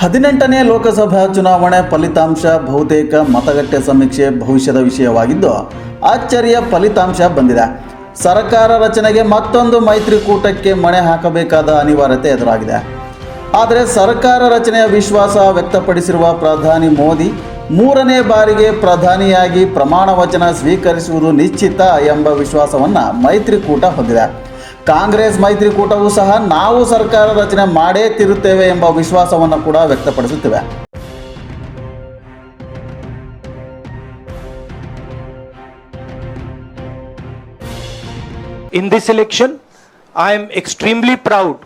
ಹದಿನೆಂಟನೇ ಲೋಕಸಭಾ ಚುನಾವಣೆ ಫಲಿತಾಂಶ ಬಹುತೇಕ ಮತಗಟ್ಟೆ ಸಮೀಕ್ಷೆ ಭವಿಷ್ಯದ ವಿಷಯವಾಗಿದ್ದು, ಆಶ್ಚರ್ಯ ಫಲಿತಾಂಶ ಬಂದಿದೆ. ಸರ್ಕಾರ ರಚನೆಗೆ ಮತ್ತೊಂದು ಮೈತ್ರಿಕೂಟಕ್ಕೆ ಮಣೆ ಹಾಕಬೇಕಾದ ಅನಿವಾರ್ಯತೆ ಎದುರಾಗಿದೆ. ಆದರೆ ಸರ್ಕಾರ ರಚನೆಯ ವಿಶ್ವಾಸ ವ್ಯಕ್ತಪಡಿಸಿರುವ ಪ್ರಧಾನಿ ಮೋದಿ, ಮೂರನೇ ಬಾರಿಗೆ ಪ್ರಧಾನಿಯಾಗಿ ಪ್ರಮಾಣ ವಚನ ಸ್ವೀಕರಿಸುವುದು ನಿಶ್ಚಿತ ಎಂಬ ವಿಶ್ವಾಸವನ್ನು ಮೈತ್ರಿಕೂಟ ಹೊಂದಿದೆ. ಕಾಂಗ್ರೆಸ್ ಮೈತ್ರಿಕೂಟವೂ ಸಹ ನಾವು ಸರ್ಕಾರ ರಚನೆ ಮಾಡೇ ತಿರುತ್ತೇವೆ ಎಂಬ ವಿಶ್ವಾಸವನ್ನು ಕೂಡ ವ್ಯಕ್ತಪಡಿಸುತ್ತಿವೆ In this election, I am extremely proud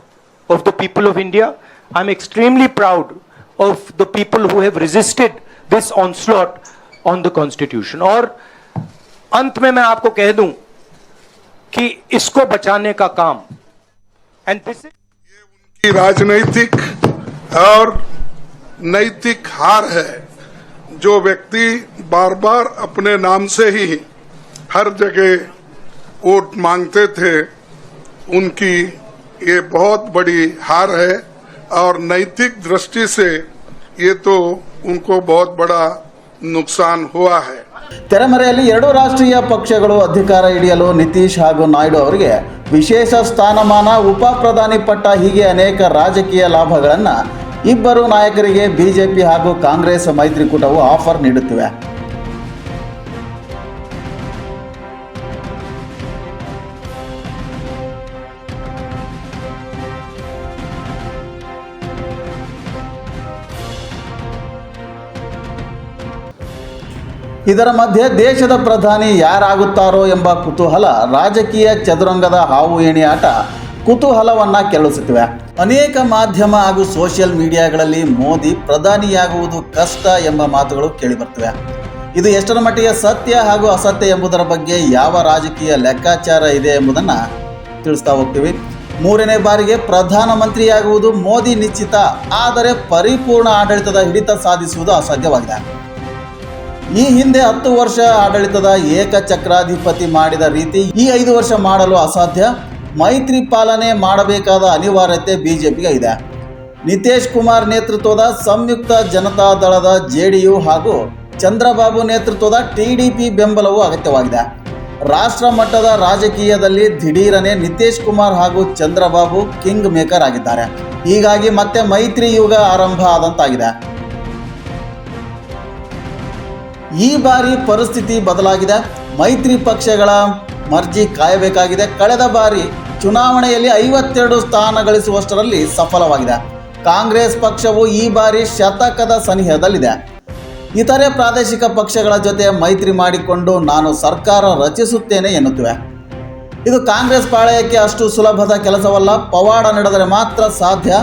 of the people of India. I'm extremely proud of the people who have resisted this onslaught on the constitution. और अंत में मैं आपको कह दूं कि इसको बचाने का काम। एंड दिस उनकी राजनैतिक और नैतिक हार है, जो व्यक्ति बार बार अपने नाम से ही हर जगह वोट मांगते थे, उनकी ये बहुत बड़ी हार है और नैतिक दृष्टि से ये तो उनको बहुत बड़ा नुकसान हुआ है ತೆರೆಮರೆಯಲ್ಲಿ ಎರಡು ರಾಷ್ಟ್ರೀಯ ಪಕ್ಷಗಳು ಅಧಿಕಾರ ಹಿಡಿಯಲು ನಿತೀಶ್ ಹಾಗೂ ನಾಯ್ಡು ಅವರಿಗೆ ವಿಶೇಷ ಸ್ಥಾನಮಾನ ಉಪ ಪ್ರಧಾನಿ ಪಟ್ಟ ಹೀಗೆ ಅನೇಕ ರಾಜಕೀಯ ಲಾಭಗಳನ್ನು ಇಬ್ಬರು ನಾಯಕರಿಗೆ ಬಿಜೆಪಿ ಹಾಗೂ ಕಾಂಗ್ರೆಸ್ ಮೈತ್ರಿಕೂಟವು ಆಫರ್ ನೀಡುತ್ತಿವೆ ಇದರ ಮಧ್ಯೆ ದೇಶದ ಪ್ರಧಾನಿ ಯಾರಾಗುತ್ತಾರೋ ಎಂಬ ಕುತೂಹಲ ರಾಜಕೀಯ ಚದುರಂಗದ ಹಾವು ಏಣಿ ಆಟ ಕುತೂಹಲವನ್ನ ಕೆರಳಿಸುತ್ತಿವೆ. ಅನೇಕ ಮಾಧ್ಯಮ ಹಾಗೂ ಸೋಷಿಯಲ್ ಮೀಡಿಯಾಗಳಲ್ಲಿ ಮೋದಿ ಪ್ರಧಾನಿಯಾಗುವುದು ಕಷ್ಟ ಎಂಬ ಮಾತುಗಳು ಕೇಳಿಬರ್ತಿವೆ ಇದು ಎಷ್ಟರ ಮಟ್ಟಿಗೆ ಸತ್ಯ ಹಾಗೂ ಅಸತ್ಯ ಎಂಬುದರ ಬಗ್ಗೆ ಯಾವ ರಾಜಕೀಯ ಲೆಕ್ಕಾಚಾರ ಇದೆ ಎಂಬುದನ್ನು ತಿಳಿಸ್ತಾ ಹೋಗ್ತೀವಿ. ಮೂರನೇ ಬಾರಿಗೆ ಪ್ರಧಾನಮಂತ್ರಿಯಾಗುವುದು ಮೋದಿ ನಿಶ್ಚಿತ, ಆದರೆ ಪರಿಪೂರ್ಣ ಆಡಳಿತದ ಹಿಡಿತ ಸಾಧಿಸುವುದು ಅಸಾಧ್ಯವಾಗಿದೆ. ಈ ಹಿಂದೆ ಹತ್ತು ವರ್ಷ ಆಡಳಿತದ ಏಕಚಕ್ರಾಧಿಪತಿ ಮಾಡಿದ ರೀತಿ ಈ ಐದು ವರ್ಷ ಮಾಡಲು ಅಸಾಧ್ಯ. ಮೈತ್ರಿ ಪಾಲನೆ ಮಾಡಬೇಕಾದ ಅನಿವಾರ್ಯತೆ ಬಿಜೆಪಿಗೆ ಇದೆ. ನಿತೇಶ್ ಕುಮಾರ್ ನೇತೃತ್ವದ ಸಂಯುಕ್ತ ಜನತಾ ದಳದ ಯು ಹಾಗೂ ಚಂದ್ರಬಾಬು ನೇತೃತ್ವದ ಟಿ ಡಿ ಪಿ ಬೆಂಬಲವು ಅಗತ್ಯವಾಗಿದೆ. ರಾಷ್ಟ್ರ ಮಟ್ಟದ ರಾಜಕೀಯದಲ್ಲಿ ದಿಢೀರನೆ ನಿತೇಶ್ ಕುಮಾರ್ ಹಾಗೂ ಚಂದ್ರಬಾಬು ಕಿಂಗ್ ಮೇಕರ್ ಆಗಿದ್ದಾರೆ. ಹೀಗಾಗಿ ಮತ್ತೆ ಮೈತ್ರಿ ಯುಗ ಆರಂಭ ಆದಂತಾಗಿದೆ. ಈ ಬಾರಿ ಪರಿಸ್ಥಿತಿ ಬದಲಾಗಿದೆ. ಮೈತ್ರಿ ಪಕ್ಷಗಳ ಮರ್ಜಿ ಕಾಯಬೇಕಾಗಿದೆ. ಕಳೆದ ಬಾರಿ ಚುನಾವಣೆಯಲ್ಲಿ ಐವತ್ತೆರಡು ಸ್ಥಾನ ಗಳಿಸುವಷ್ಟರಲ್ಲಿ ಸಫಲವಾಗಿದೆ. ಕಾಂಗ್ರೆಸ್ ಪಕ್ಷವು ಈ ಬಾರಿ ಶತಕದ ಸನಿಹದಲ್ಲಿದೆ. ಇತರೆ ಪ್ರಾದೇಶಿಕ ಪಕ್ಷಗಳ ಜೊತೆ ಮೈತ್ರಿ ಮಾಡಿಕೊಂಡು ನಾನು ಸರ್ಕಾರ ರಚಿಸುತ್ತೇನೆ ಎನ್ನುತ್ತಿವೆ. ಇದು ಕಾಂಗ್ರೆಸ್ ಪಾಳಯಕ್ಕೆ ಅಷ್ಟು ಸುಲಭದ ಕೆಲಸವಲ್ಲ. ಪವಾಡ ನಡೆದರೆ ಮಾತ್ರ ಸಾಧ್ಯ.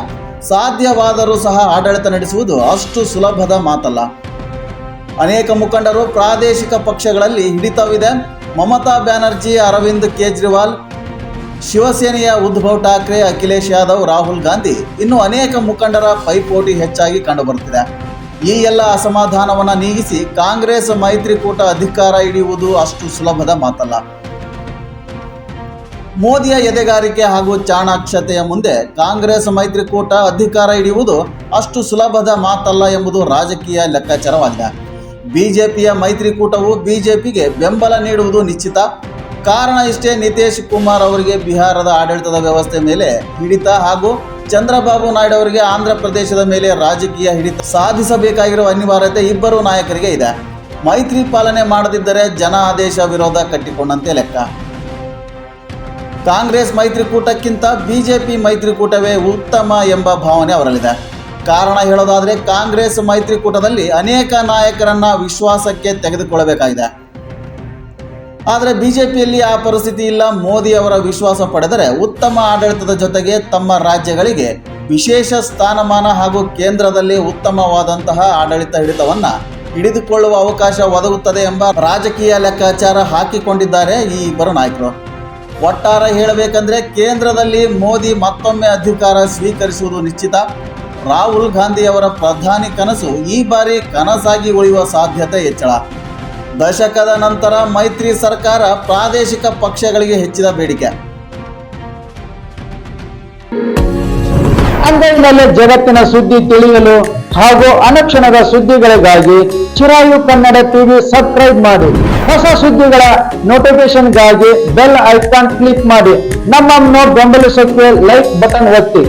ಸಾಧ್ಯವಾದರೂ ಸಹ ಆಡಳಿತ ನಡೆಸುವುದು ಅಷ್ಟು ಸುಲಭದ ಮಾತಲ್ಲ. ಅನೇಕ ಮುಖಂಡರು ಪ್ರಾದೇಶಿಕ ಪಕ್ಷಗಳಲ್ಲಿ ಹಿಡಿತವಿದೆ. ಮಮತಾ ಬ್ಯಾನರ್ಜಿ, ಅರವಿಂದ್ ಕೇಜ್ರಿವಾಲ್, ಶಿವಸೇನೆಯ ಉದ್ಧವ್ ಠಾಕ್ರೆ, ಅಖಿಲೇಶ್ ಯಾದವ್, ರಾಹುಲ್ ಗಾಂಧಿ ಇನ್ನು ಅನೇಕ ಮುಖಂಡರ ಪೈಪೋಟಿ ಹೆಚ್ಚಾಗಿ ಕಂಡುಬರುತ್ತಿದೆ. ಈ ಎಲ್ಲ ಅಸಮಾಧಾನವನ್ನು ನೀಗಿಸಿ ಕಾಂಗ್ರೆಸ್ ಮೈತ್ರಿಕೂಟ ಅಧಿಕಾರ ಹಿಡಿಯುವುದು ಅಷ್ಟು ಸುಲಭದ ಮಾತಲ್ಲ. ಮೋದಿಯ ಎದೆಗಾರಿಕೆ ಹಾಗೂ ಚಾಣಾಕ್ಷತೆಯ ಮುಂದೆ ಕಾಂಗ್ರೆಸ್ ಮೈತ್ರಿಕೂಟ ಅಧಿಕಾರ ಹಿಡಿಯುವುದು ಅಷ್ಟು ಸುಲಭದ ಮಾತಲ್ಲ ಎಂಬುದು ರಾಜಕೀಯ ಲೆಕ್ಕಾಚಾರವಾಗಿದೆ. ಬಿಜೆಪಿಯ ಮೈತ್ರಿಕೂಟವು ಬಿಜೆಪಿಗೆ ಬೆಂಬಲ ನೀಡುವುದು ನಿಶ್ಚಿತ. ಕಾರಣ ಇಷ್ಟೇ ನಿತೀಶ್ ಕುಮಾರ್ ಅವರಿಗೆ ಬಿಹಾರದ ಆಡಳಿತದ ವ್ಯವಸ್ಥೆ ಮೇಲೆ ಹಿಡಿತ ಹಾಗೂ ಚಂದ್ರಬಾಬು ನಾಯ್ಡು ಅವರಿಗೆ ಆಂಧ್ರ ಪ್ರದೇಶದ ಮೇಲೆ ರಾಜಕೀಯ ಹಿಡಿತ ಸಾಧಿಸಬೇಕಾಗಿರುವ ಅನಿವಾರ್ಯತೆ ಇಬ್ಬರು ನಾಯಕರಿಗೆ ಇದೆ. ಮೈತ್ರಿ ಪಾಲನೆ ಮಾಡದಿದ್ದರೆ ಜನ ಆದೇಶ ವಿರೋಧ ಕಟ್ಟಿಕೊಂಡಂತೆ ಲೆಕ್ಕ. ಕಾಂಗ್ರೆಸ್ ಮೈತ್ರಿಕೂಟಕ್ಕಿಂತ ಬಿಜೆಪಿ ಮೈತ್ರಿಕೂಟವೇ ಉತ್ತಮ ಎಂಬ ಭಾವನೆ ಅವರಲ್ಲಿದೆ. ಕಾರಣ ಹೇಳೋದಾದರೆ ಕಾಂಗ್ರೆಸ್ ಮೈತ್ರಿಕೂಟದಲ್ಲಿ ಅನೇಕ ನಾಯಕರನ್ನ ವಿಶ್ವಾಸಕ್ಕೆ ತೆಗೆದುಕೊಳ್ಳಬೇಕಾಗಿದೆ. ಆದರೆ ಬಿಜೆಪಿಯಲ್ಲಿ ಆ ಪರಿಸ್ಥಿತಿ ಇಲ್ಲ. ಮೋದಿ ಅವರ ವಿಶ್ವಾಸ ಪಡೆದರೆ ಉತ್ತಮ ಆಡಳಿತದ ಜೊತೆಗೆ ತಮ್ಮ ರಾಜ್ಯಗಳಿಗೆ ವಿಶೇಷ ಸ್ಥಾನಮಾನ ಹಾಗೂ ಕೇಂದ್ರದಲ್ಲಿ ಉತ್ತಮವಾದಂತಹ ಆಡಳಿತ ಹಿಡಿತವನ್ನ ಹಿಡಿದುಕೊಳ್ಳುವ ಅವಕಾಶ ಒದಗುತ್ತದೆ ಎಂಬ ರಾಜಕೀಯ ಲೆಕ್ಕಾಚಾರ ಹಾಕಿಕೊಂಡಿದ್ದಾರೆ ಈ ಇಬ್ಬರು ನಾಯಕರು. ಒಟ್ಟಾರೆ ಹೇಳಬೇಕಂದ್ರೆ ಕೇಂದ್ರದಲ್ಲಿ ಮೋದಿ ಮತ್ತೊಮ್ಮೆ ಅಧಿಕಾರ ಸ್ವೀಕರಿಸುವುದು ನಿಶ್ಚಿತ. ರಾಹುಲ್ ಗಾಂಧಿ ಅವರ ಪ್ರಧಾನಿ ಕನಸು ಈ ಬಾರಿ ಕನಸಾಗಿ ಉಳಿಯುವ ಸಾಧ್ಯತೆ ಹೆಚ್ಚಳ. ದಶಕದ ನಂತರ ಮೈತ್ರಿ ಸರ್ಕಾರ ಪ್ರಾದೇಶಿಕ ಪಕ್ಷಗಳಿಗೆ ಹೆಚ್ಚಿದ ಬೇಡಿಕೆ. ಅಂಗೈನಲ್ಲೇ ಜಗತ್ತಿನ ಸುದ್ದಿ ತಿಳಿಯಲು ಹಾಗೂ ಅನಕ್ಷಣದ ಸುದ್ದಿಗಳಿಗಾಗಿ ಚಿರಾಯು ಕನ್ನಡ ಟಿವಿ ಸಬ್ಸ್ಕ್ರೈಬ್ ಮಾಡಿ. ಹೊಸ ಸುದ್ದಿಗಳ ನೋಟಿಫಿಕೇಶನ್ಗಾಗಿ ಬೆಲ್ ಐಕಾನ್ ಕ್ಲಿಕ್ ಮಾಡಿ. ನಮ್ಮನ್ನು ಬೆಂಬಲಿಸೋಕೆ ಲೈಕ್ ಬಟನ್ ಒತ್ತಿ.